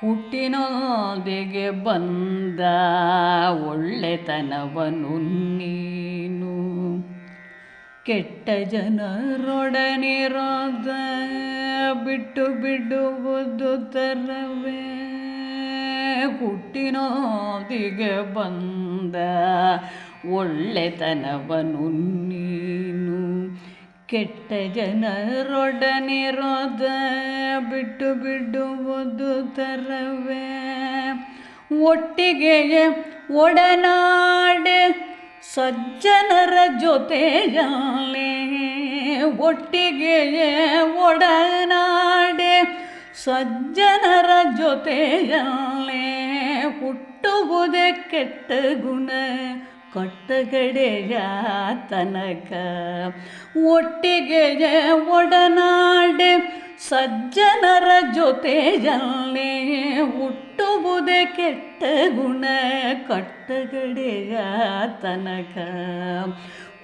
ಹುಟ್ಟಿನೊಂದಿಗೆ ಬಂದ ಒಳ್ಳೆತನವನು ನೀನು. ಕೆಟ್ಟ ಜನರೊಡನಿರೋದ ಬಿಟ್ಟು ಬಿಡುವುದು ತರವೇ. ಹುಟ್ಟಿನೊಂದಿಗೆ ಬಂದ ಒಳ್ಳೆತನವನು ನೀನು. ಕೆಟ್ಟ ಜನರೊಡನಿರೋದ ಬಿಟ್ಟು ಬಿಡುವುದು ತರವೇ. ಒಟ್ಟಿಗೆ ಒಡನಾಡೆ ಸಜ್ಜನರ ಜೊತೆಯಲ್ಲಿ ಒಟ್ಟಿಗೆ ಒಡನಾಡೆ ಸಜ್ಜನರ ಜೊತೆಯಲ್ಲಿ ಹುಟ್ಟುವುದೇ ಕೆಟ್ಟ ಗುಣ ಕೊಟ್ಟಗಡೆಯ ತನಕ ಒಟ್ಟಿಗೆ ಒಡನಾಡೆ ಸಜ್ಜನರ ಜೊತೆಯಲ್ಲೇ ಹುಟ್ಟುವುದೇ ಕೆಟ್ಟ ಗುಣ ಕಟ್ಟಗಡೆಯ ತನಕ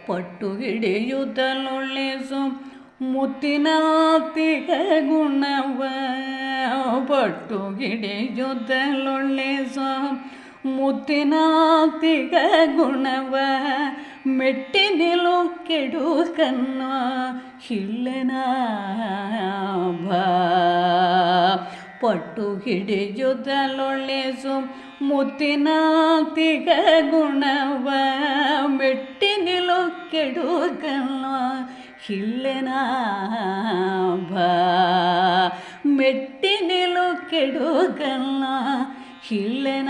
ಪಟ್ಟು ಹಿಡಿಯುದನುಳ್ಳಿಸು ಮುತ್ತಿನ ತಿಗ ಗುಣವ. ಪಟ್ಟು ಹಿಡಿಯುತ್ತಲೊಳ್ಳೆಸು ಮುತ್ತಿನಾತಿಗ ಗುಣವ ಮೆಟ್ಟಿ ನಿಲು ಕೆಡು ಕನ್ನ ಹಿಳ್ಳೆನ ಭಾ ಪಟ್ಟು ಹಿಡಿಯುತ್ತಲೊಳ್ಳೆಸು ಮುತ್ತಿನಾತಿಗ ಗುಣವ ಮೆಟ್ಟಿ ನಿಲು ಕೆಡು ಕನ್ನ ಹಿಳ್ಳೆನ ಭಾ ಮೆಟ್ಟಿ ನಿಲು ಕೆಡು ಕನ್ನ ಹಿಳ್ಳೆನ